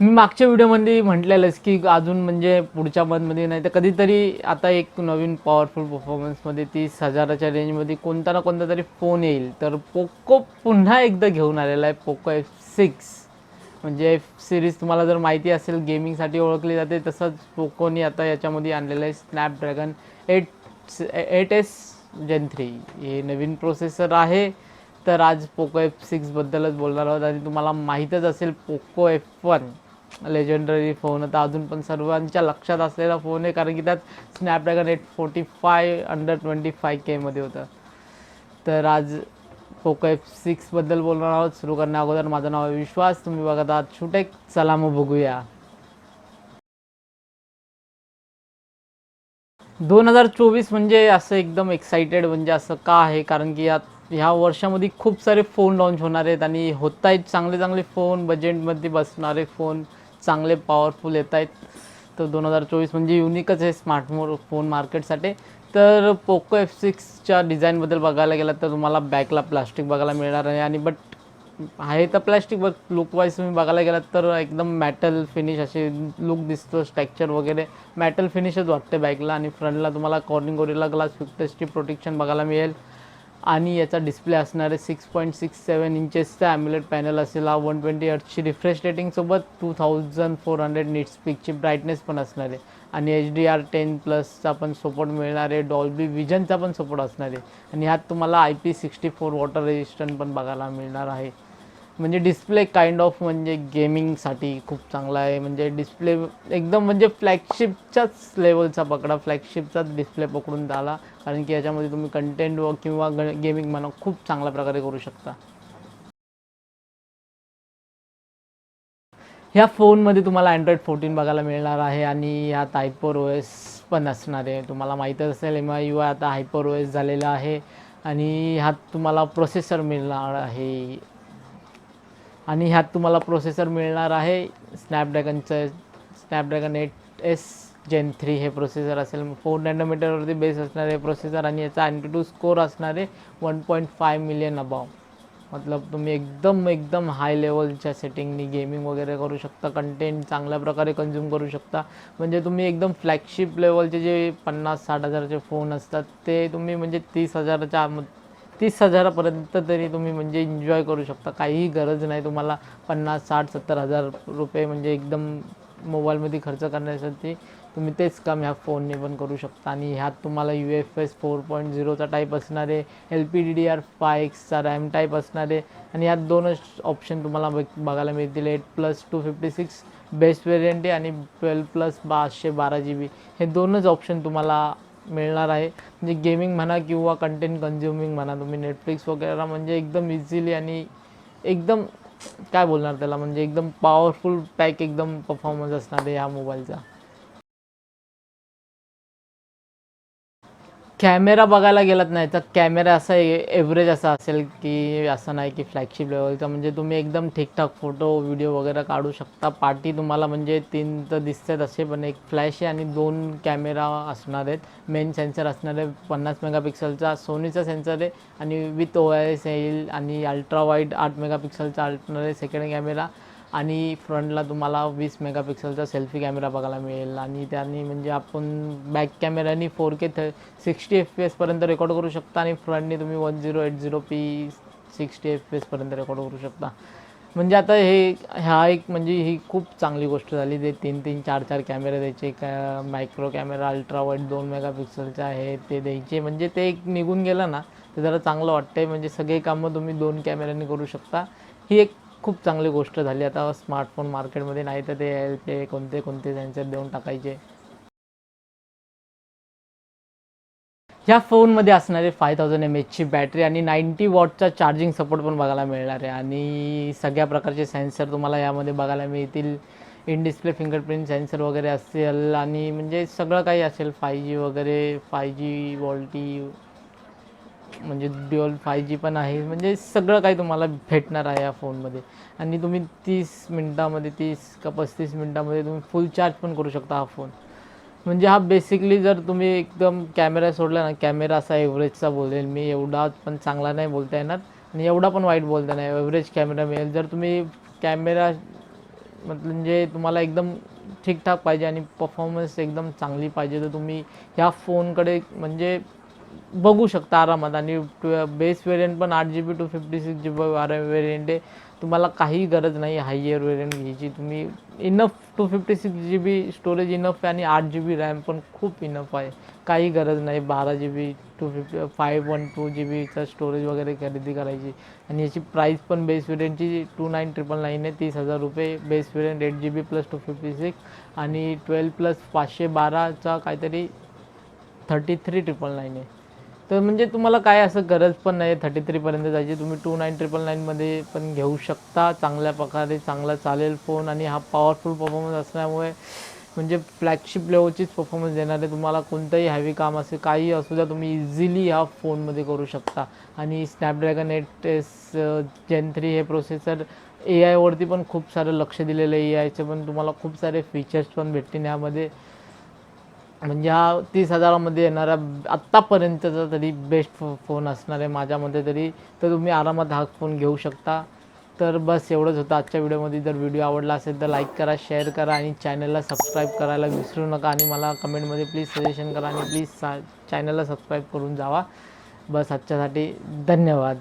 मी मागच्या व्हिडिओमध्ये म्हटलेलंच की अजून म्हणजे पुढच्या मंथमध्ये नाही तर कधीतरी आता एक नवीन पॉवरफुल परफॉर्मन्समध्ये तीस हजाराच्या रेंजमध्ये कोणता ना कोणता तरी फोन येईल. तर पोको पुन्हा एकदा घेऊन आलेला आहे पोको एफ सिक्स म्हणजे एफ सिरीज तुम्हाला जर माहिती असेल गेमिंगसाठी ओळखली जाते तसंच पोकोनी आता याच्यामध्ये आणलेलं आहे Snapdragon eight eight S gen three हे नवीन प्रोसेसर आहे. तर आज पोको एफ सिक्सबद्दलच बोलणार आहोत. आणि तुम्हाला माहीतच असेल Poco F one legendary phone आता अजून पण सर्वांच्या लक्षात असलेला फोन आहे कारण की त्यात Snapdragon eight forty five under twenty five केमध्ये होतं. तर आज पोको एफ सिक्सबद्दल बोलणार आहोत. सुरू करण्या अगोदर माझं नाव आहे विश्वास. तुम्ही बघत आहात छुटेक चला मग बघूया. दोन हजार चोवीस म्हणजे असं एकदम एक्साइटेड म्हणजे असं का आहे? कारण की यात ह्या वर्षामध्ये खूप सारे फोन लॉन्च होणार आहेत आणि होत आहेत चांगले चांगले फोन बजेटमध्ये बसणारे फोन चांगले पॉवरफुल येत आहेत. तर दोन हजार चोवीस म्हणजे युनिकच आहे स्मार्टफोन फोन मार्केटसाठी तर पोको एफ सिक्सच्या डिझाईनबद्दल बघायला गेलं तर तुम्हाला बॅकला प्लास्टिक बघायला मिळणार आहे. आणि बट आहे तर प्लॅस्टिक बघ लुकवाईज तुम्ही बघायला गेलात तर एकदम मॅटल फिनिश असे लुक दिसतं स्ट्रक्चर वगैरे. मॅटल फिनिशच वाटते बाईकला आणि फ्रंटला तुम्हाला कॉर्निंग गोरीला ग्लास फिफ्टेसची प्रोटेक्शन बघायला मिळेल. आणि याचा डिस्प्ले असणार आहे सिक्स पॉईंट सिक्स सेवन इंचेसचा ॲम्युलेट पॅनल असेल. हा वन ट्वेंटी हर्टची refresh रेटिंगसोबत two thousand four hundred nits पिकची brightness पण असणार आहे. आणि एच डी आर टेन प्लसचा पण सपोर्ट मिळणार आहे. डॉल्बी विजनचा पण सपोर्ट असणार आहे. आणि ह्यात तुम्हाला I P sixty four water resistant पण बघायला मिळणार आहे. म्हणजे डिस्प्ले काइंड ऑफ म्हणजे गेमिंगसाठी खूप चांगला आहे. म्हणजे डिस्प्ले एकदम म्हणजे फ्लॅगशिपच्याच लेवलचा पकडा फ्लॅगशिपचाच डिस्प्ले पकडून झाला. कारण की याच्यामध्ये तुम्ही कंटेंट व किंवा गेमिंग म्हणा खूप चांगल्या प्रकारे करू शकता. ह्या फोनमध्ये तुम्हाला अँड्रॉइड फोर्टीन बघायला मिळणार आहे आणि ह्यात हायपर ओ एस पण असणार आहे. तुम्हाला माहीतच असेल एम आय यू आता हायपर ओ एस झालेला आहे. आणि ह्यात तुम्हाला प्रोसेसर मिळणार आहे. आणि ह्यात तुम्हाला प्रोसेसर मिळणार आहे स्नॅपड्रॅगनचं Snapdragon eight S gen three हे प्रोसेसर असेल. फोर नॅनोमीटरवरती बेस असणारे प्रोसेसर आणि याचा अँटी टू स्कोर असणारे one point five million above मतलब तुम्ही एकदम एकदम हाय लेवलच्या सेटिंगनी गेमिंग वगैरे करू शकता कंटेंट चांगल्या प्रकारे कन्झ्युम करू शकता. म्हणजे तुम्ही एकदम फ्लॅगशिप लेवलचे जे पन्नास साठ हजाराचे फोन असतात ते तुम्ही म्हणजे तीस हजाराच्या तीस हजारापर्यंत तरी तुम्ही म्हणजे एन्जॉय करू शकता. काहीही गरज नाही तुम्हाला पन्नास साठ सत्तर हजार रुपये म्हणजे एकदम मोबाईलमध्ये खर्च करण्यासाठी तुम्ही तेच काम ह्या फोनने पण करू शकता. आणि ह्यात तुम्हाला U F S four point झिरोचा type असणार आहे L P D D R five एक्सचा रॅम टाईप असणार आहे आणि ह्यात दोनच ऑप्शन तुम्हाला बघ बघायला मिळतील. Eight plus two fifty six best variant आहे आणि ट्वेल्व प्लस पाचशे बारा जी बी हे दोनच ऑप्शन तुम्हाला मिळणार आहे. म्हणजे गेमिंग म्हणा किंवा कंटेंट कन्झ्युमिंग म्हणा तुम्ही नेटफ्लिक्स वगैरे म्हणजे एकदम इझिली आणि एकदम काय बोलणार त्याला म्हणजे एकदम पॉवरफुल पॅक एकदम परफॉर्मन्स असणार आहे ह्या मोबाईलचा कॅमेरा बघायला गेलात नाही तर कॅमेरा असा एव्हरेज असा असेल की असं नाही की फ्लॅगशिप लेवलचा म्हणजे तुम्ही एकदम ठीकठाक फोटो व्हिडिओ वगैरे काढू शकता. पार्टी तुम्हाला म्हणजे तीन तर दिसतात असे पण एक फ्लॅश आहे आणि दोन कॅमेरा असणार आहेत. मेन सेन्सर असणार आहे पन्नास मेगापिक्सलचा सोनीचा सेन्सर आहे आणि विथ ओ एस येईल आणि अल्ट्रा वाईड आठ मेगापिक्सलचा असणार आहे सेकंड कॅमेरा आणि फ्रंटला तुम्हाला वीस मेगापिक्सलचा सेल्फी कॅमेरा बघायला मिळेल. आणि त्यांनी म्हणजे आपण बॅक कॅमेऱ्याने फोर के थ सिक्स्टी एफ पी एसपर्यंत रेकॉर्ड करू शकता आणि फ्रंटने तुम्ही one zero eight zero P sixty F P एसपर्यंत record करू शकता. म्हणजे आता हे ह्या एक म्हणजे ही खूप चांगली गोष्ट झाली. ते तीन तीन चार चार कॅमेरे द्यायचे. का मायक्रो कॅमेरा अल्ट्रा वाईट दोन मेगापिक्सलचे आहे ते द्यायचे. म्हणजे ते एक निघून गेलं ना ते जरा चांगलं वाटतंय. म्हणजे सगळे कामं तुम्ही दोन कॅमेऱ्याने करू शकता. ही एक खूप चांगली गोष्ट झाली. आता स्मार्टफोन मार्केटमध्ये नाही तर ते ते कोणते कोणते सेन्सर देऊन टाकायचे. ह्या फोनमध्ये असणारे फाय थाउजंड एम एचची बॅटरी आणि नाईन्टी वॉटचा चार्जिंग सपोर्ट पण बघायला मिळणार आहे. आणि सगळ्या प्रकारचे सेन्सर तुम्हाला यामध्ये बघायला मिळतील. इन डिस्प्ले फिंगरप्रिंट सेन्सर वगैरे असेल आणि म्हणजे सगळं काही असेल फाय जी वगैरे फाय जी वॉल्टी म्हणजे ड्युअल फाय जी पण आहे. म्हणजे सगळं काही तुम्हाला भेटणार आहे या फोनमध्ये. आणि तुम्ही तीस मिनटामध्ये तीस का पस्तीस मिनटामध्ये तुम्ही फुल चार्ज पण करू शकता हा फोन म्हणजे हा बेसिकली जर तुम्ही एकदम कॅमेरा सोडला ना कॅमेरा असा एव्हरेजचा बोलेल. मी एवढा पण चांगला नाही बोलता येणार. आणि एवढा पण वाईट बोलता नाही. एव्हरेज कॅमेरा मिळेल. जर तुम्ही कॅमेरा म्हणजे तुम्हाला एकदम ठीकठाक पाहिजे आणि परफॉर्मन्स एकदम चांगली पाहिजे तर तुम्ही ह्या फोनकडे म्हणजे बघू शकता आरामात. आणि बेस वेरियंट पण आठ G B two fifty six G B variant आहे. तुम्हाला काही गरज नाही हायर वेरियंट घ्यायची. तुम्ही enough two fifty six G B storage enough आहे आणि आठ जी बी रॅम पण खूप इनफ आहे. काही गरज नाही बारा G B two fifty five one two G बीचा स्टोरेज वगैरे खरेदी करायची. आणि याची प्राईस पण बेस वेरियंटची टू नाईन ट्रिपल नाईन आहे. तीस हजार रुपये base variant eight G B plus two fifty six आणि ट्वेल्व प्लस पाचशे बाराचा काहीतरी थर्टी थ्री ट्रिपल नाईन आहे. तर म्हणजे तुम्हाला काय असं गरज पण नाही थर्टी थ्रीपर्यंत जायची. तुम्ही टू नाईन ट्रिपल नाईनमध्ये पण घेऊ शकता. चांगल्या प्रकारे चांगला चालेल फोन आणि हा पॉवरफुल परफॉर्मन्स असल्यामुळे म्हणजे फ्लॅगशिप लेवलचीच परफॉर्मन्स देणार आहे तुम्हाला कोणतंही हॅवी काम असेल काही असू द्या तुम्ही इझिली ह्या फोनमध्ये करू शकता. आणि Snapdragon eight S gen three हे प्रोसेसर ए आयवरती पण खूप सारं लक्ष दिलेलं आहे. ए आयचे पण तुम्हाला खूप सारे फीचर्स पण भेटतील यामध्ये म्हणजे हा तीस हजारामध्ये येणारा आत्तापर्यंतचा तरी बेस्ट फो फोन असणार आहे. माझ्यामध्ये तरी तर तुम्ही आरामात हा फोन घेऊ शकता. तर बस एवढंच होतं आजच्या व्हिडिओमध्ये. जर व्हिडिओ आवडला असेल तर लाईक करा शेअर करा आणि चॅनलला सबस्क्राईब करायला विसरू नका आणि मला कमेंटमध्ये प्लीज सजेशन करा आणि प्लीज सा चॅनलला सबस्क्राईब करून जावा. बस आजच्यासाठी धन्यवाद.